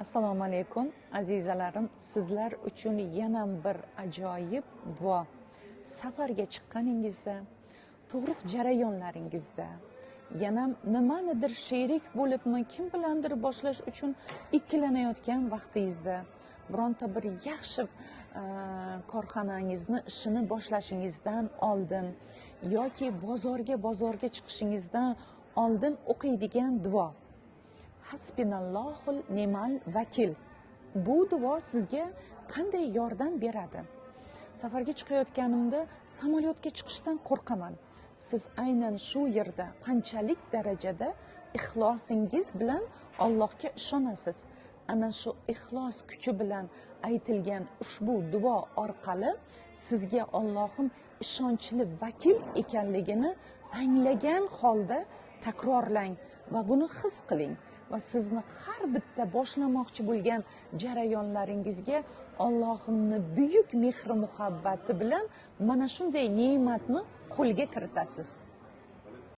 assalomu alaykum azizalarim. Sizlar uchun yana bir ajoyib duo. Safarga chiqqaningizda tug'ruq jarayonlaringizda yana nimanidir sherik bo'libmi kim bilandir boshlash uchun ikkilanayotgan vaqtingizda bironta bir yaxshi korxonangizni ishini boshlashingizdan oldin yoki bozorga bozorga chiqishingizdan oldin o'qiydigan duo. Hasbinallohul nemal vakil. Bu duo sizga qanday yordam beradi? Safarga chiqayotganimda samolyotga chiqishdan qo'rqaman. Siz aynan shu yerda qanchalik darajada ixlosingiz bilan allohga ishonasiz? Ana shu ixlos kuchi bilan aytilgan ushbu duo orqali sizga ollohim ishonchli vakil ekanligini anglagan holda takrorlang va buni his qiling. Va sizni har bitta boshlamoqchi bo'lgan jarayonlaringizga ollohimni buyuk mehri muhabbati bilan mana shunday ne'matni qo'lga kiritasiz.